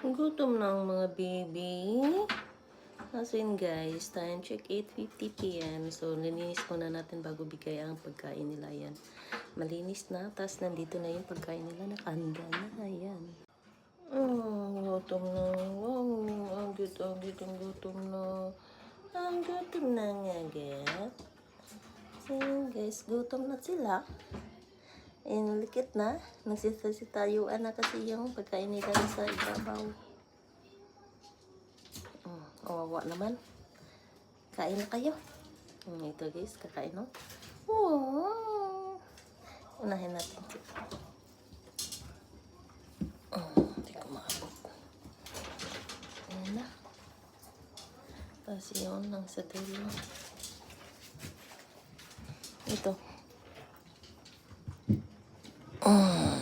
Gutom na ang mga baby. So yun guys, time check 8.50pm. So lininis muna natin bago bigay ang pagkain nila yan. Malinis na, tapos nandito na yung pagkain nila. Nakahanda na, ayan. Oh, gutom na. Oh, ang gutom, gutom, gutom na. Ang gutom na nga, get. So guys, gutom na sila. Ayun, likit na. Nagsisitayuan na kasi yung pagkain nila sa ibabaw. Mm, kawawa naman. Kain na kayo. Mm, ito guys, kakain no. Oh. Unahin natin. Mm, Hindi ko maabot. Ayan na. Tapos yun lang sa dulo. Ito. 嗯。